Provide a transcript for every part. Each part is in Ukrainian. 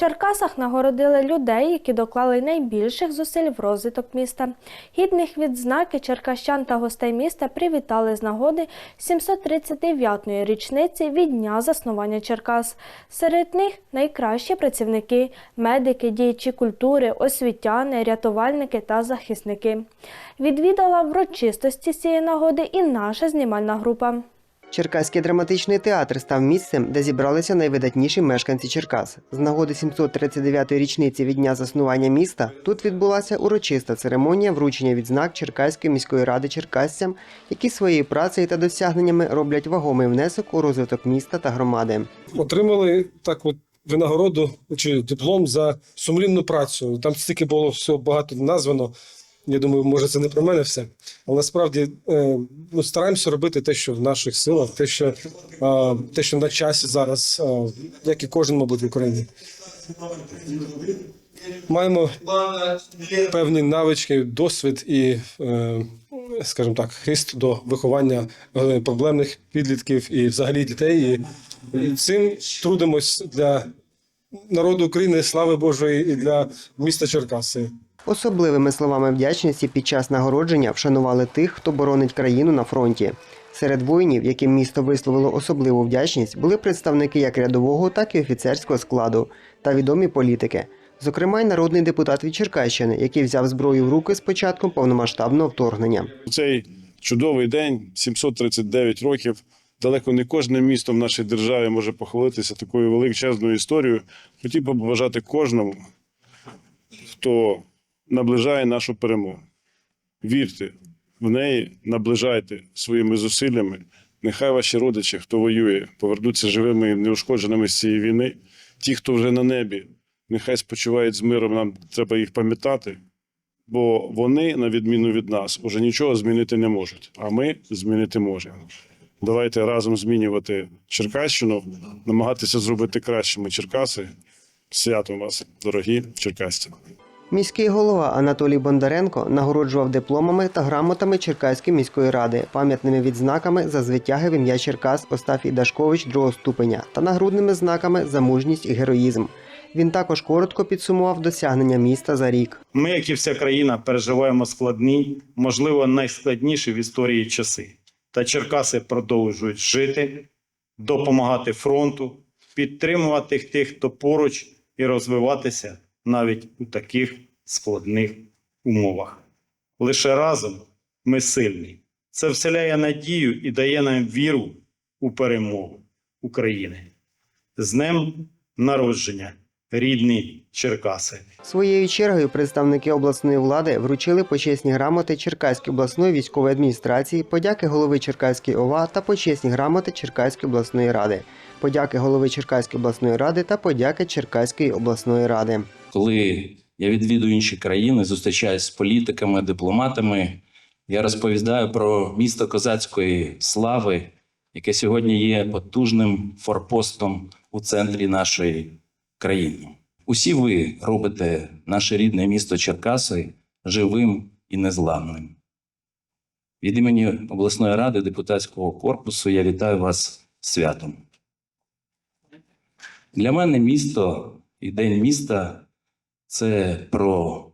Черкасах нагородили людей, які доклали найбільших зусиль в розвиток міста. Гідних відзнаки черкащан та гостей міста привітали з нагоди 739-ї річниці від дня заснування Черкас. Серед них найкращі працівники, медики, діячі культури, освітяни, рятувальники та захисники. Відвідала врочистості цієї нагоди і наша знімальна група. Черкаський драматичний театр став місцем, де зібралися найвидатніші мешканці Черкас. З нагоди 739-ї річниці від дня заснування міста тут відбулася урочиста церемонія вручення відзнак Черкаської міської ради черкасцям, які своєю працею та досягненнями роблять вагомий внесок у розвиток міста та громади. отримали так от винагороду чи диплом за сумлінну працю. Там стільки було всього багато названо. Я думаю, може, це не про мене все. Але насправді е, ну, стараємося робити те, що в наших силах, те, що, е, те, що на часі зараз, е, як і кожен, мабуть, в Україні. Маємо певні навички, досвід і, скажімо так, хист до виховання проблемних підлітків і взагалі дітей. І цим трудимось для народу України, слави Божої, і для міста Черкаси. Особливими словами вдячності під час нагородження вшанували тих, хто боронить країну на фронті. Серед воїнів, яким місто висловило особливу вдячність, були представники як рядового, так і офіцерського складу та відомі політики. Зокрема, й народний депутат від Черкащини, який взяв зброю в руки з початком повномасштабного вторгнення. Цей чудовий день, 739 років. Далеко не кожне місто в нашій державі може похвалитися такою величезною історією. Хотів би побажати кожному, хто наближає нашу перемогу. Вірте в неї, наближайте своїми зусиллями. Нехай ваші родичі, хто воює, повернуться живими і неушкодженими з цієї війни. Ті, хто вже на небі, нехай спочивають з миром. Нам треба їх пам'ятати. Бо вони, на відміну від нас, уже нічого змінити не можуть, а ми змінити можемо. Давайте разом змінювати Черкащину, намагатися зробити кращими Черкаси. Свято вас, дорогі черкасці. Міський голова Анатолій Бондаренко нагороджував дипломами та грамотами Черкаської міської ради, пам'ятними відзнаками за звитяги в ім'я Черкас Остафій Дашкович другого ступеня та нагрудними знаками за мужність і героїзм. Він також коротко підсумував досягнення міста за рік. Ми, як і вся країна, переживаємо складні, можливо, найскладніші в історії часи. Та Черкаси продовжують жити, допомагати фронту, підтримувати тих, хто поруч, і розвиватися навіть у таких складних умовах. Лише разом ми сильні. Це вселяє надію і дає нам віру у перемогу України. З днем народження, рідні Черкаси! Своєю чергою представники обласної влади вручили почесні грамоти Черкаської обласної військової адміністрації, подяки голови Черкаської ОВА та почесні грамоти Черкаської обласної ради, подяки голови Черкаської обласної ради та подяки Черкаської обласної ради. Коли я відвідую інші країни, зустрічаюся з політиками, дипломатами, я розповідаю про місто козацької слави, яке сьогодні є потужним форпостом у центрі нашої країни. Усі ви робите наше рідне місто Черкаси живим і незламним. Від імені обласної ради депутатського корпусу я вітаю вас святом. Для мене місто і День міста це про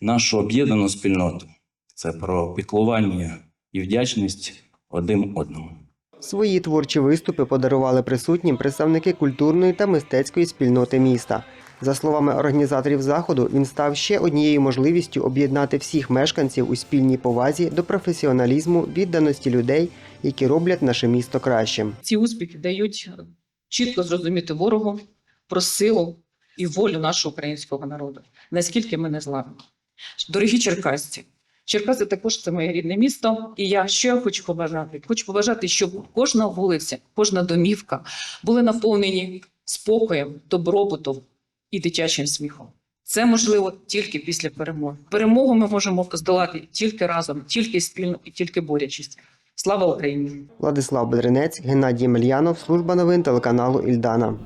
нашу об'єднану спільноту, це про піклування і вдячність один одному. Свої творчі виступи подарували присутнім представники культурної та мистецької спільноти міста. За словами організаторів заходу, він став ще однією можливістю об'єднати всіх мешканців у спільній повазі до професіоналізму, відданості людей, які роблять наше місто кращим. ці успіхи дають чітко зрозуміти ворогу про силу і волю нашого українського народу. Наскільки ми не зламні. Дорогі черкасці, Черкаси також це моє рідне місто. І я що я хочу побажати? Хочу побажати, щоб кожна вулиця, кожна домівка були наповнені спокоєм, добробутом і дитячим сміхом. Це можливо тільки після перемоги. Перемогу ми можемо здолати тільки разом, тільки спільно і тільки борючись. Слава Україні! Владислав Бедренець, Геннадій Мельянов, служба новин телеканалу Ільдана.